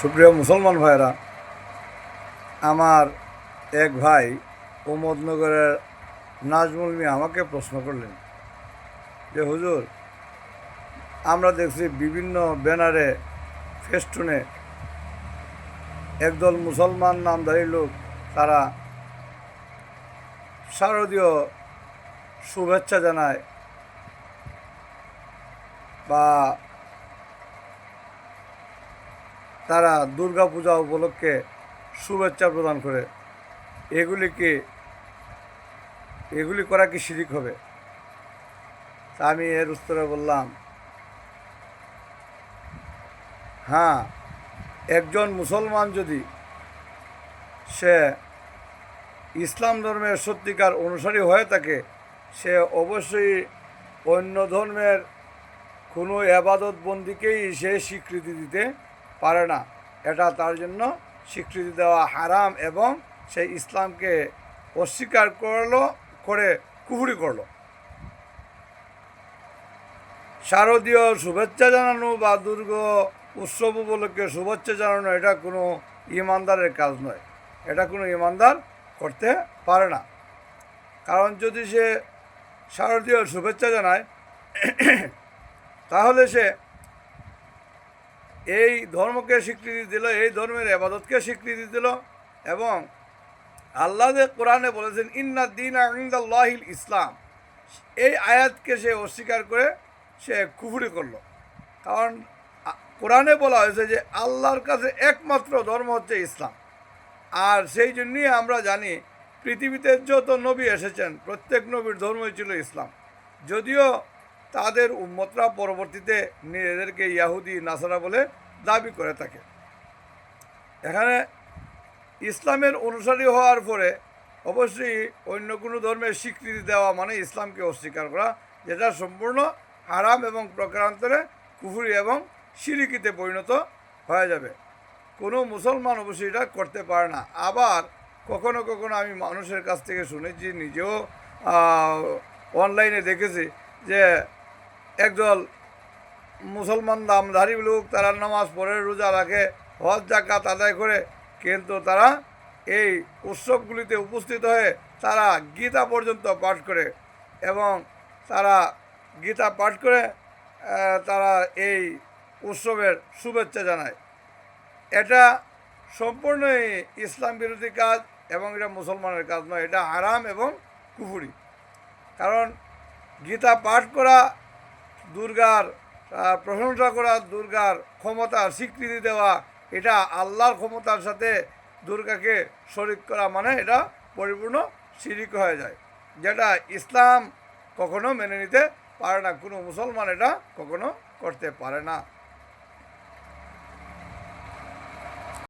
সুপ্রিয় মুসলমান ভাইরা আমার এক ভাই উমদনগরের নাজমুল মিয়া আমাকে প্রশ্ন করলেন যে, হুজুর, আমরা দেখছি বিভিন্ন ব্যানারে, ফেস্টুনে একদল মুসলমান নামধারী লোক, তারা শারদীয় শুভেচ্ছা জানায় বা তারা দুর্গা পূজা উপলক্ষে শুভেচ্ছা প্রদান করে, এগুলি কি, এগুলি করা কি শিরিক হবে? তা আমি এর উত্তরে বললাম হ্যাঁ একজন মুসলমান যদি সে ইসলাম ধর্মের সত্যিকার অনুসারী হয়ে থাকে, সে অবশ্যই অন্য ধর্মের কোনো আবাদত বন্দিকেই সে স্বীকৃতি দিতে পারে না। এটা তার জন্য স্বীকৃতি দেওয়া হারাম এবং সেই ইসলামকে অস্বীকার করল, করে কুহুরি করল। শারদীয় শুভেচ্ছা জানানো বা দুর্গ উৎসব উপলক্ষে শুভেচ্ছা জানানো, এটা কোনো ইমানদারের কাজ নয়। এটা কোনো ইমানদার করতে পারে না। কারণ যদি সে শারদীয় শুভেচ্ছা জানায় তাহলে সে এই ধর্মকে স্বীকৃতি দিল, এই ধর্মের আবাদতকে স্বীকৃতি দিল এবং আল্লাহ কোরআনে বলেছেন, ইন্না দিন আন্দাল্লাহিল ইসলাম। এই আয়াতকে সে অস্বীকার করে সে কুফুরি করল। কারণ কোরআনে বলা হয়েছে যে আল্লাহর কাছে একমাত্র ধর্ম হচ্ছে ইসলাম। আর সেই জন্যই আমরা জানি, পৃথিবীতে যত নবী এসেছেন, প্রত্যেক নবীর ধর্মই ছিল ইসলাম। যদিও তাদের উম্মতরা পরবর্তীতে নিজেদেরকে ইয়াহুদি, নাসারা বলে দাবি করে থাকে। এখানে ইসলামের অনুসারী হওয়ার পরে অবশ্যই অন্য কোনো ধর্মের স্বীকৃতি দেওয়া মানে ইসলামকে অস্বীকার করা, যেটা সম্পূর্ণ হারাম এবং প্রকারান্তরে কুফুরি এবং সিরিকিতে পরিণত হয়ে যাবে। কোনো মুসলমান অবশ্যই এটা করতে পারে না। আবার কখনো কখনো আমি মানুষের কাছ থেকে শুনেছি, নিজেও অনলাইনে দেখেছি যে একদল মুসলমান দামধারী লোক তারা নামাজ পড়ে, রোজা রাখে, হজ জাকাত আদায় করে। কিন্তু তারা এই উৎসবগুলিতে উপস্থিত হয়ে তারা গীতা পর্যন্ত পাঠ করে এবং তারা গীতা পাঠ করে তারা এই উৎসবের শুভেচ্ছা জানায়। এটা সম্পূর্ণই ইসলাম বিরোধী কাজ এবং এটা মুসলমানের কাজ নয়, এটা হারাম এবং কুফুরি। কারণ গীতা পাঠ করা দুর্গার প্রশংসা করা, দুর্গার ক্ষমতার স্বীকৃতি দেওয়া, এটা আল্লাহর ক্ষমতার সাথে দুর্গাকে শরিক করা মানে এটা পরিপূর্ণ শিরিক হয়ে যায়। যেটা ইসলাম কখনো মেনে নিতে পারে না, কোনো মুসলমান এটা কখনো করতে পারে না।